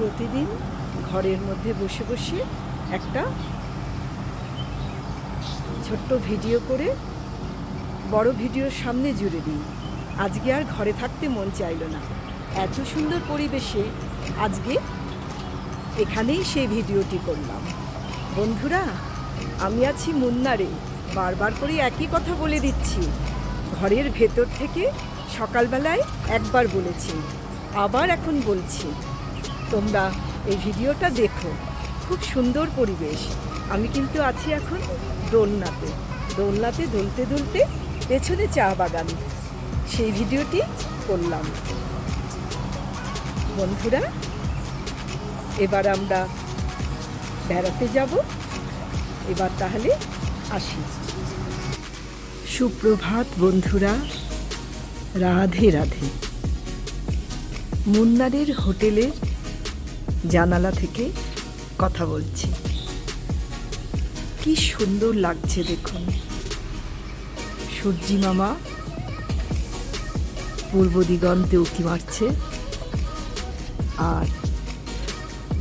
প্রতিদিন ঘরের মধ্যে বসে বসে একটা ছোট্ট ভিডিও করে বড় ভিডিওর সামনে জুড়ে দিই। আজকে আর ঘরে থাকতে মন চাইলো না। এত সুন্দর পরিবেশে আজকে এখানেই সেই ভিডিওটি করলাম। বন্ধুরা, আমি আছি মুন্নারে। বারবার করে একই কথা বলে দিচ্ছি। ঘরের ভেতর থেকে সকালবেলায় একবার বলেছি। আবার এখন বলছি। তোমরা এই ভিডিওটা দেখো। খুব সুন্দর পরিবেশ। আমি কিন্তু আছি এখন দোলনাতে। দোলনাতে দুলতে দুলতে পেছনে চা বাগান। সেই ভিডিওটি করলাম। বন্ধুরা, এবার আমরা বেড়াতে যাব। এবার তাহলে আসি। সুপ্রভাত বন্ধুরা, রাধে রাধে। মুন্নারের হোটেলের জানালা থেকে কথা বলছি। কি সুন্দর লাগছে দেখুন। সূর্যি মামা পূর্ব দিগন্তে উঁকি মারছে আর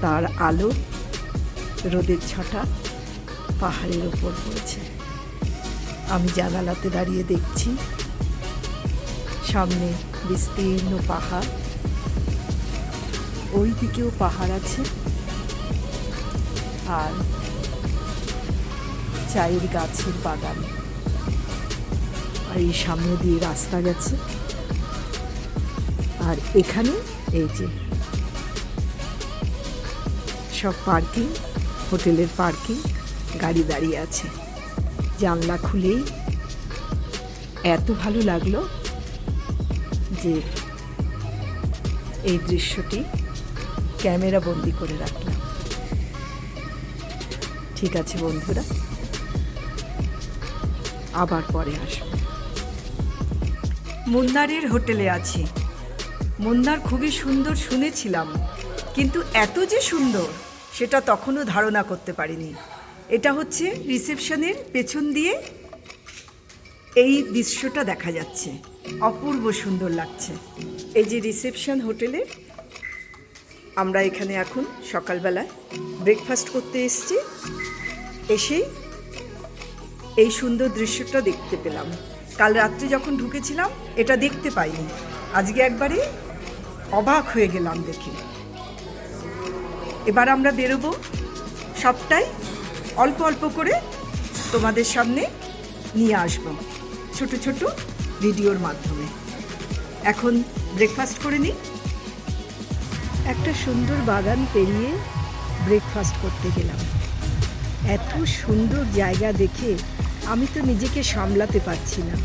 তার আলো রোদের ছটা পাহাড়ের ওপর পড়েছে। আমি জানালাতে দাঁড়িয়ে দেখছি সামনে বিস্তীর্ণ পাহাড়। ওই দিকেও পাহাড় আছে। আর চায়ের গাছের বাগান। আর এই সামনে দিয়ে রাস্তা গেছে। আর এখানে এই যে সব পার্কিং, হোটেলের পার্কিং, গাড়ি দাঁড়িয়ে আছে। জানলা খুলেই এত ভালো লাগল যে এই দৃশ্যটি ক্যামেরা বন্দি করে রাখলাম। ঠিক আছে বন্ধুরা, আবার পরে আসব। মুন্নারের হোটেলে আছি। মুন্নার খুবই সুন্দর শুনেছিলাম, কিন্তু এত যে সুন্দর, সেটা তখনও ধারণা করতে পারিনি। এটা হচ্ছে রিসেপশনের পেছন দিয়ে এই দৃশ্যটা দেখা যাচ্ছে। অপূর্ব সুন্দর লাগছে। এই যে রিসেপশন হোটেলে আমরা এখানে এখন সকালবেলায় ব্রেকফাস্ট করতে এসেছি। এসেই এই সুন্দর দৃশ্যটা দেখতে পেলাম। কাল রাত্রে যখন ঢুকেছিলাম, এটা দেখতে পাইনি। আজকে একবারে অবাক হয়ে গেলাম দেখে। এবার আমরা বেরোবো সবটাই অল্প অল্প করে তোমাদের সামনে নিয়ে আসব। ছোট ছোট ভিডিওর মাধ্যমে। এখন ব্রেকফাস্ট করে নিই। একটা সুন্দর বাগান পেরিয়ে ব্রেকফাস্ট করতে গেলাম। এত সুন্দর জায়গা দেখে আমি তো নিজেকে সামলাতে পারছি না।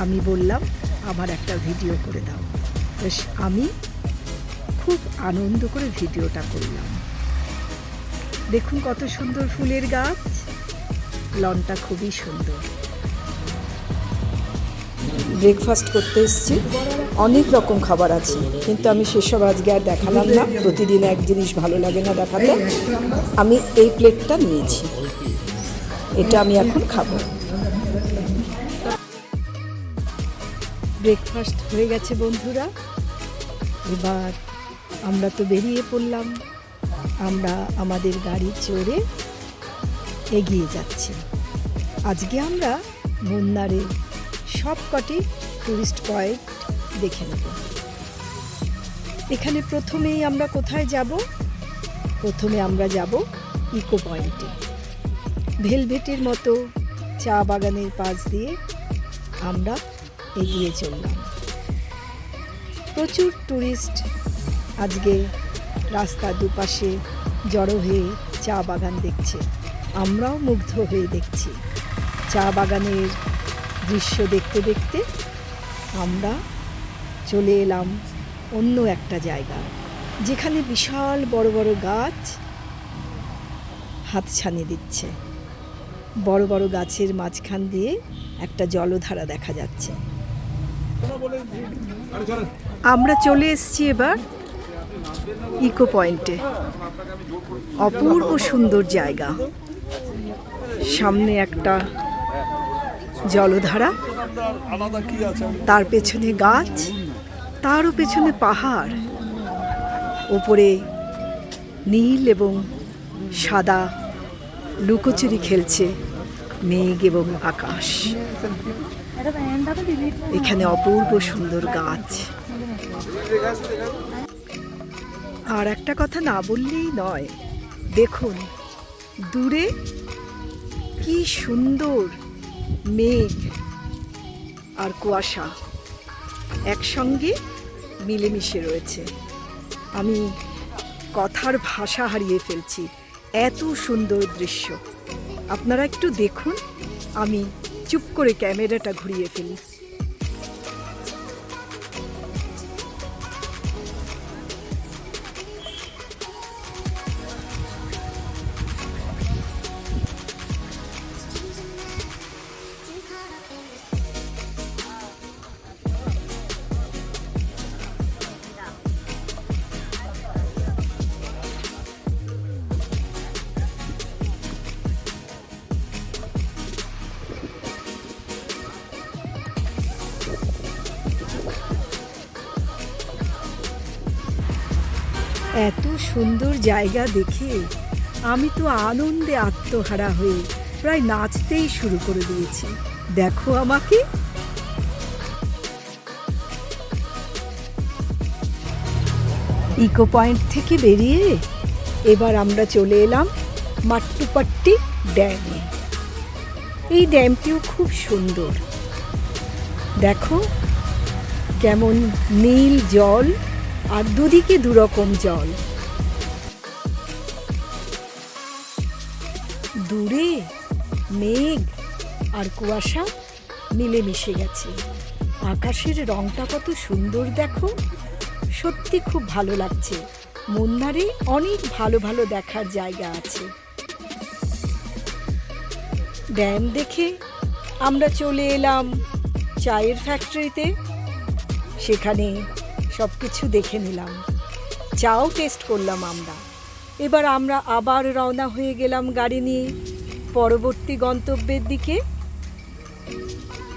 আমি বললাম, আমার একটা ভিডিও করে দাও। বেশ, আমি খুব আনন্দ করে ভিডিওটা করলাম। দেখুন কত সুন্দর ফুলের গাছ। লনটা খুবই সুন্দর। ব্রেকফাস্ট করতে এসেছি। অনেক রকম খাবার আছে, কিন্তু আমি সেসব আজকে আর দেখালাম না। প্রতিদিন এক জিনিস ভালো লাগে না দেখাতে। আমি এই প্লেটটা নিয়েছি। এটা আমি এখন খাব। ব্রেকফাস্ট হয়ে গেছে বন্ধুরা। এবার আমরা তো বেরিয়ে পড়লাম। আমরা আমাদের গাড়ি চড়ে এগিয়ে যাচ্ছি। আজকে আমরা মুন্নারে সব কটি টুরিস্ট পয়েন্ট দেখে নেব। এখানে প্রথমেই আমরা কোথায় যাব? প্রথমে আমরা যাব ইকো পয়েন্টে ভেলভেটের মতো চা বাগানের পাশ দিয়ে আমরা এগিয়ে চললাম। প্রচুর টুরিস্ট আজকে রাস্তার দুপাশে জড়ো হয়ে চা বাগান দেখছে। আমরাও মুগ্ধ হয়ে দেখছি। চা বাগানের দৃশ্য দেখতে দেখতে আমরা চলে এলাম অন্য একটা জায়গা, যেখানে বিশাল বড় বড় গাছ হাতছানি দিচ্ছে। বড় বড় গাছের মাঝখান দিয়ে একটা জলধারা দেখা যাচ্ছে। আমরা চলে এসছি এবার ইকো পয়েন্টে। অপূর্ব সুন্দর জায়গা। সামনে একটা জলধারা, তার পেছনে গাছ, তারও পেছনে পাহাড়। ওপরে নীল এবং সাদা লুকোচুরি খেলছে মেঘ এবং আকাশ। এখানে অপূর্ব সুন্দর গাছ। আর একটা কথা না বললেই নয়, দেখুন, দূরে কি সুন্দর মেঘ আর কুয়াশা একসঙ্গে মিলেমিশে রয়েছে। আমি কথার ভাষা হারিয়ে ফেলছি। এত সুন্দর দৃশ্য। আপনারা একটু দেখুন। আমি চুপ করে ক্যামেরাটা ঘুরিয়ে ফেলি। এত সুন্দর জায়গা দেখে আমি তো আনন্দে আত্মহারা হয়ে প্রায় নাচতেই শুরু করে দিয়েছি। দেখো আমাকে। ইকো পয়েন্ট থেকে বেরিয়ে এবার আমরা চলে এলাম মাট্টুপাট্টি ড্যামে। এই ড্যামটিও খুব সুন্দর। দেখো কেমন নীল জল। আর দুদিকে দুরকম জল। দূরে মেঘ আর কুয়াশা মিলেমিশে গেছে। আকাশের রংটা কত সুন্দর দেখো। সত্যি খুব ভালো লাগছে। মুন্নারে অনেক ভালো ভালো দেখার জায়গা আছে। ড্যাম দেখে আমরা চলে এলাম চায়ের ফ্যাক্টরিতে সেখানে সব কিছু দেখে নিলাম। চাও টেস্ট করলাম আমরা। এবার আমরা আবার রওনা হয়ে গেলাম গাড়ি নিয়ে। পরবর্তী গন্তব্যের দিকে।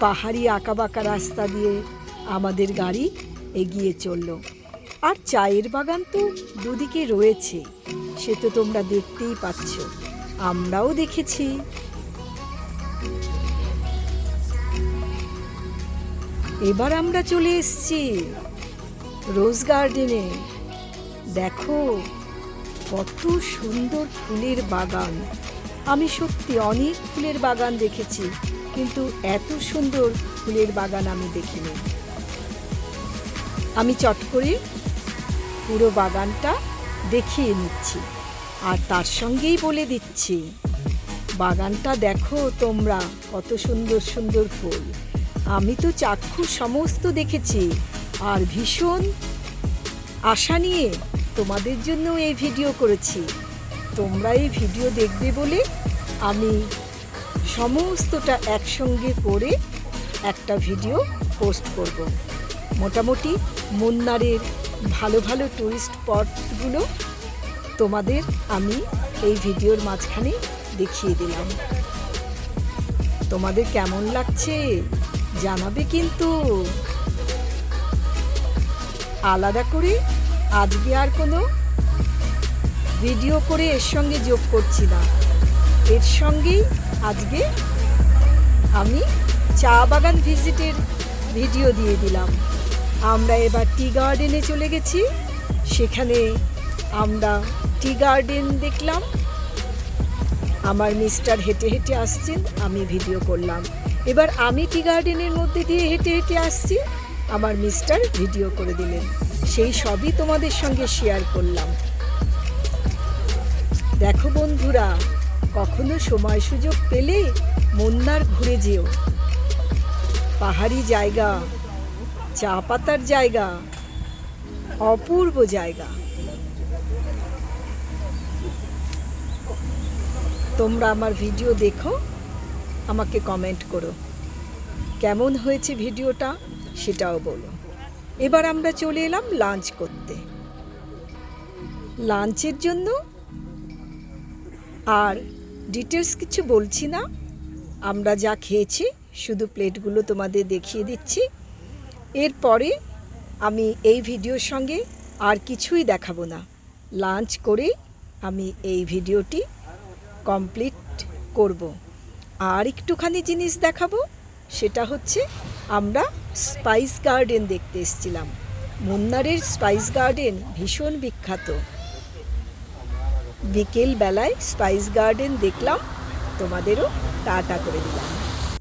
পাহাড়ি আঁকাবাঁকা রাস্তা দিয়ে আমাদের গাড়ি এগিয়ে চলল। আর চায়ের বাগান তো দুদিকে রয়েছে, সে তো তোমরা দেখতেই পাচ্ছ। আমরাও দেখেছি। এবার আমরা চলে এসেছি। রোজ গার্ডেনে। দেখো, কত সুন্দর ফুলের বাগান। আমি সত্যি অনেক ফুলের বাগান দেখেছি, কিন্তু এত সুন্দর ফুলের বাগান আমি দেখিনি। আমি চট করে পুরো বাগানটা দেখিয়ে নিচ্ছি, আর তার সঙ্গেই বলে দিচ্ছি, বাগানটা দেখো তোমরা, কত সুন্দর সুন্দর ফুল। আমি তো চাক্ষুষ সমস্ত দেখেছি আর ভীষণ আশা নিয়ে তোমাদের জন্য এই ভিডিও করেছি। তোমরা এই ভিডিও দেখবে বলে আমি সমস্তটা একসঙ্গে করে একটা ভিডিও পোস্ট করব। মোটামুটি মুন্নারের ভালো ভালো টুরিস্ট স্পটগুলো তোমাদের আমি এই ভিডিওর মাঝখানে দেখিয়ে দিলাম। তোমাদের কেমন লাগছে জানাবে কিন্তু আলাদা করে, আজকে আর কোনো ভিডিও করে এর সঙ্গে যোগ করছি না। এর সঙ্গেই আজকে আমি চা বাগান ভিজিটের ভিডিও দিয়ে দিলাম। আমরা এবার টি গার্ডেনে চলে গেছি। সেখানে আমরা টি গার্ডেন দেখলাম। আমার মিস্টার হেঁটে হেঁটে আসছেন, আমি ভিডিও করলাম। এবার আমি টি গার্ডেনের মধ্যে দিয়ে হেঁটে হেঁটে আসছি। আমার মিস্টার ভিডিও করে দিলেন। সেই সবই তোমাদের সঙ্গে শেয়ার করলাম। দেখো বন্ধুরা, কখনো সময় সুযোগ পেলে মন্দার ঘুরে যেও। পাহাড়ি জায়গা, চা পাতার জায়গা, অপূর্ব জায়গা। তোমরা আমার ভিডিও দেখো, আমাকে কমেন্ট করো। কেমন হয়েছে ভিডিওটা? সেটাও বলো। এবার আমরা চলে এলাম লাঞ্চ করতে। লাঞ্চের জন্য আর ডিটেলস কিছু বলছি না। আমরা যা খেয়েছি, শুধু প্লেটগুলো তোমাদের দেখিয়ে দিচ্ছি। এরপরে আমি এই ভিডিওর সঙ্গে আর কিছুই দেখাবো না। লাঞ্চ করেই আমি এই ভিডিওটি কমপ্লিট করব। আর একটুখানি জিনিস দেখাবো, সেটা হচ্ছে আমরা স্পাইস গার্ডেন দেখতে এসেছিলাম। মুন্নারের স্পাইস গার্ডেন ভীষণ বিখ্যাত। বিকেল বেলায় স্পাইস গার্ডেন দেখলাম, তোমাদেরও টাটা করে দিলাম।